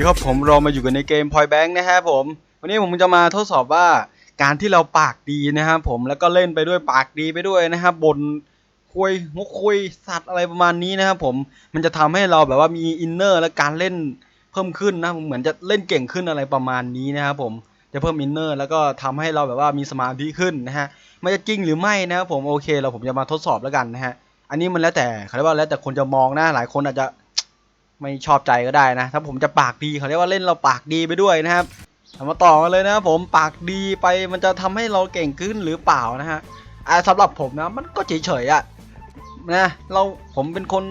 ดีครับผมเรามาอยู่กันในเกม Point Bank นะฮะผม วันนี้ผมจะมาทดสอบว่าการที่เราปากดีนะครับผมแล้วก็เล่นไปด้วยปากดีไปด้วยนะครับบนคุยมุกคุยสัตว์อะไรประมาณนี้นะครับผมมันจะทำให้เราแบบว่ามีอินเนอร์และการเล่นเพิ่มขึ้นนะเหมือนจะเล่นเก่งขึ้นอะไรประมาณนี้นะครับผมจะเพิ่มอินเนอร์แล้วก็ทำให้เราแบบว่ามีสมาธิขึ้นนะฮะมันจะจริงหรือไม่นะครับผมโอเคเราผมจะมาทดสอบแล้วกันนะฮะอันนี้มันแล้วแต่เขาเรียกว่าแล้วแต่คนจะมองนะหลายคนอาจจะ ไม่ชอบใจก็ได้นะ ถ้าผมจะปากดีเขาเรียกว่าเล่นเราปากดีไปด้วยนะครับามาต่อกันเลยนะครับผมปากดีไปมันจะทำให้เราเก่งขึ้นหรือเปล่านะฮะอ่าสำหรับผมนะมันก็เฉยๆอะนะเราผมเป็นคน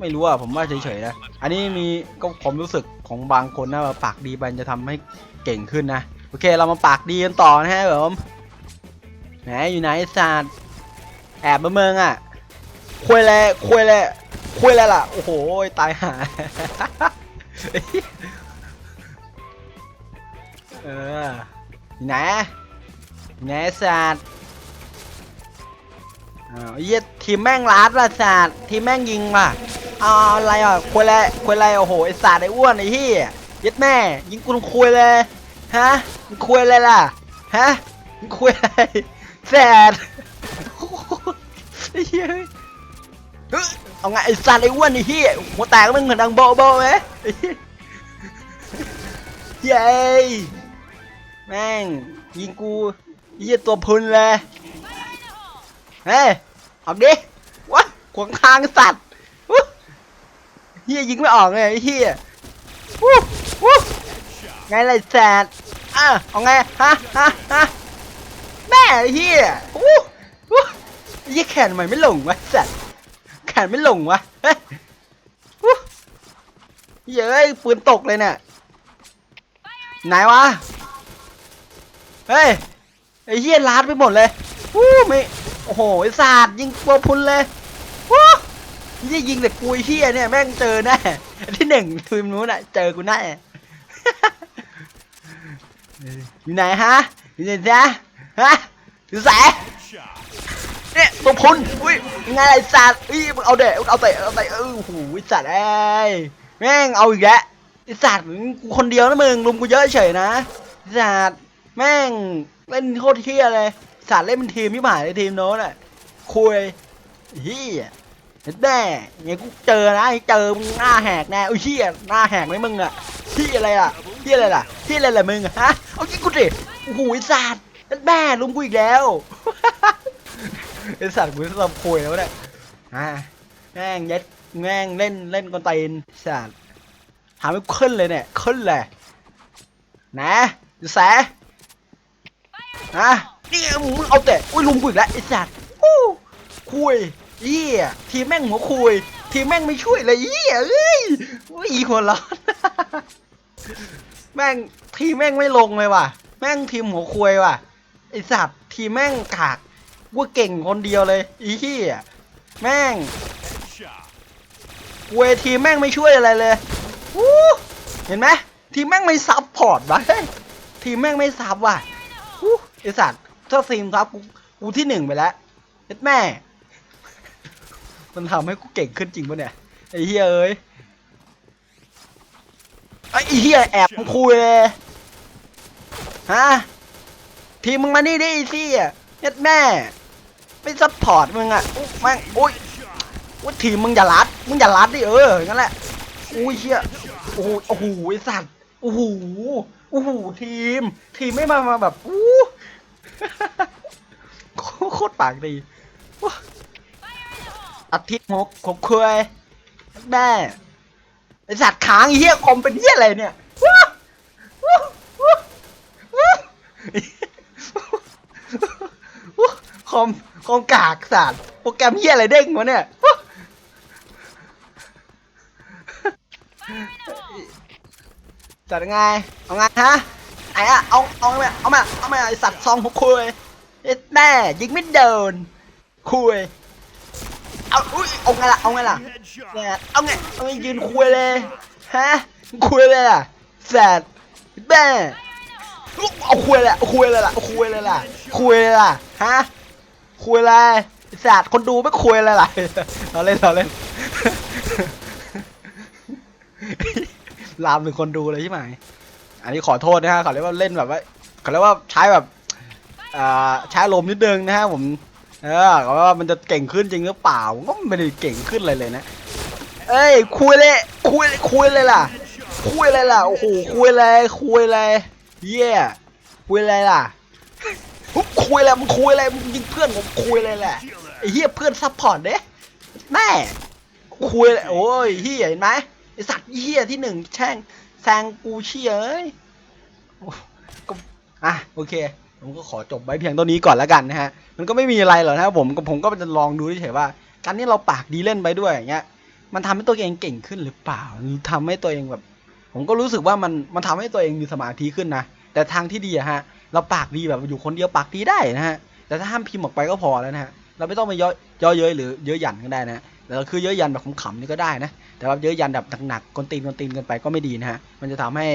ไม่รู้อะผมว่าเฉยๆนะอันนี้มีก็ผมรู้สึกของบางคนนะว่าปากดีไปจะทำให้เก่งขึ้นนะโอเคเรามาปากดีกันต่อนะฮะผมแหมอยู่ไหนศาสตร์แอบมาเมืองอะคุยเลยคุยเลย คุยอะไรล่ะ โอ้โห ตายหา เอออยู่ไหนอยู่ไหนศาสตร์อ้าวเหี้ยทีมแม่งลัดว่ะศาสตร์ทีมแม่งยิงว่ะเอาอะไรอะคุยอะไรคุยอะไรโอ้โหไอศาสตร์ไออ้วนไอเหี้ยยัดแม่ ยิงกูคุยเลยฮะคุยอะไรล่ะฮะคุยอะไรแสดไอ้เหี้ย เอาไงไอ้สัตว์ไอ้อ้วนไอ้เหี้ยหัวแตกมึงเหมือนดังโบโบไหมเยเย้แม่งยิงกูเหี้ยตัวพุนเลยเฮ้ยเอาดิวะขวางทางสัตว์เหี้ยยิงไม่ออกเลยไอ้เหี้ยวู้วู้ไงไรแสดอะเอาไงฮะฮะฮะแม่ไอ้เหี้ยวู้วู้ไอ้เหี้ยแขนทำไมไม่ลงวะสัตว์ แขนไม่หลงวะเฮ้ยวู้เย้ยปืนตกเลยเนี่ยไหนวะ เฮ้ย ไอ้เหี้ยลาดไปหมดเลยวู้ไม่ โอ้โหไอ้ศาสตร์ยิงตัวพุนเลยวู้ยี่ยิงแต่กุยเหี้ยเนี่ยแม่งเจอแน่ที่หนึ่งทีมนู้นน่ะ เจอกูแน่ อยู่ไหนฮะอยู่ไหนจ๊ะฮะอยู่แส เนี่ยตัวพุนอุ้ยงไงไอ้สัตว์อุ้ยมึงเอาเดะเอาเตะเอาเตะเออโอ้โหไอ้สัตว์ไอ้แม่งเอาอีกแล้วไอสัตว์กูคนเดียวนะมึงลุมกูเยอะเฉยนะไอสัตว์แม่งเล่นโคตรเฮี้ยเลยสัตว์เล่นเป็นทีมที่หมายเลยทีมโน้นอะคุยเฮี้ยแน่ไงกูเจอนะเจอมึงหน้าแหกแน่อุ้ยเฮี้ยหน้าแหกไหมมึงอะเฮี้ยอะไรล่ะเฮี้ยอะไรล่ะเฮี้ยอะไรล่ะมึงอะฮะเอายิงกูดิโอ้โหไอสัตว์แม่ลุมกูอีกแล้ว ไอสัตว์กูจะทำโพยแล้วเนี่ยอ่าแม่งยัดแม่งเล่นเล่นกอนตีนสัตว์หาไม่ขึ้นเลยเนี่ยขึ้นเลยนะดูแสนะนี่มึงเอาแต่อุ้ยลุมกูอีกแล้วไอสัตว์อู้คุยเหี้ยทีมแม่งหัวคุยทีมแม่งไม่ช่วยเลยเหี้ยเอ้ยอุ้ยหัวร้อนแม่งทีมแม่งไม่ลงเลยว่ะ แม่งทีมหัวคุยว่ะไอสัตว์ทีมแม่งกาก ว่าเก่งคนเดียวเลย อีเหี้ยแม่งเวทีแม่งไม่ช่วยอะไรเลยเห็นไหมทีมแม่งไม่ซับพอร์ตวะทีมแม่งไม่ซับว่ะไอสัตว์ถ้าทีมซับกูกูที่หนึ่งไปแล้วเห็นแม่ มันทำให้กูเก่งขึ้นจริงปะเนี่ยไอ้เหี้ยเอ้ยไอ้เหี้ยแอบคุยเลยฮะทีมมึงมานี่ดิไอ้เหี้ยเฮ็ดแม่ ไม่ซัพพอร์ตมึงอะอุ๊ยแม่งอุ้ยว่าทีมมึงอย่าลัดมึงอย่าลัดดิเอองั้นแหละอุ้ยเชี่ยโอ้โหโอ้โหไอ้สัตว์โอ้โหโอ้โหทีม ทีมไม่มามาแบบอู้โคตรปากดีอาทิตย์หกขบเคยแม่ไอสัตว์ค้างเหี้ยคอมเป็นเหี้ยอะไรเนี่ย คอมคอมกากสัตว์โปรแกรมเฮียอะไรเด้งวะเนี่ยจัดยังไง เอาไงฮะไหนอะเอาเอามาเอามาเอามาไอสัตว์ซองหัวคุยเอ็ดแม่ยิงไม่เดินคุยเอาอุ้ยเอาไงล่ะเอาไงล่ะเนี่ยเอาไงเอาไงยืนคุยเลยฮะคุยเลยล่ะแสดแม่เอาคุยเลยคุยเลยล่ะคุยเลยล่ะคุยเลยล่ะฮะ คุยอะไรไอ้สัตว์คนดูไม่คุยอะไรล่ะเราเล่นเราเล่นลามเป็นคนดูเลยใช่ไหมอันนี้ขอโทษนะฮะเขาเรียกว่าเล่นแบบว่าเขาเรียกว่าใช้แบบอ่าใช้ลมนิดนึงนะฮะผมเออเขาว่ามันจะเก่งขึ้นจริงหรือเปล่าก็ไม่ได้เก่งขึ้นเลยเลยนะ เอ้ยคุยเลยคุยคุยเลยล่ะ คุยอะไรล่ะโอ้โหคุยอะไรคุยอะไรเย่คุยอะไรล่ะ คุยอะไรมึงคุยอะไรมึงยิงเพื่อนผมคุยอะไรแหละไอ้เหี้ยเพื่อนซัพพอร์ตเด้แม่คุยโอ้ยเหี้ยเห็นไหมไอสัตว์เหี้ยที่หนึ่งแช่งแซงกูเชี่ยเอ้ยโอ้ก็อะโอเคผมก็ขอจบไว้เพียงเท่านี้ก่อนแล้วกันนะฮะ มันก็ไม่มีอะไรหรอกนะครับผมผมก็จะลองดูเฉยว่า การที่เราปากดีเล่นไปด้วยอย่างเงี้ย มันทำให้ตัวเองเก่งขึ้นหรือเปล่าหรือทำให้ตัวเองแบบ ผมก็รู้สึกว่ามันมันทำให้ตัวเองมีสมาธิขึ้นนะ แต่ทางที่ดีอะฮะ เราปากดีแบบอยู่คนเดียวปากดีได้นะฮะแต่ถ้าห้ามพิมพ์ออกไปก็พอแล้วนะฮะเราไม่ต้องไปย่อย่อเย้ยหรือเย้ยหยันก็ได้นะแต่เราคือเย้ยหยันแบบขำๆนี่ก็ได้นะแต่ว่าเย้ยหยันแบบหนักๆกนตีนกนตีนกันไปก็ไม่ดีนะฮะมันจะทำให้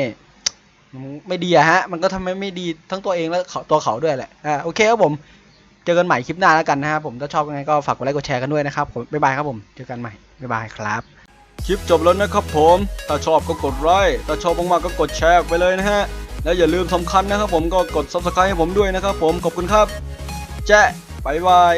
ไม่ดีอะฮะ มันก็ทำให้ไม่ดีทั้งตัวเองและตัวเขาด้วยแหละอ่าโอเคครับผม เจอกันใหม่คลิปหน้าแล้วกันนะครับผมถ้าชอบยังไงก็ฝากกดไลค์กดแชร์กันด้วยนะครับผมบ๊ายบายครับผมเจอกันใหม่บ๊ายบายครับ คลิปจบแล้วนะครับผมถ้าชอบก็กดไลค์ถ้าชอบมากๆก็กดแชร์ไปเลยนะฮะ แล้วอย่าลืมสำคัญนะครับผมก็กด subscribe ให้ผมด้วยนะครับผมขอบคุณครับ แจ้บ๊ายบาย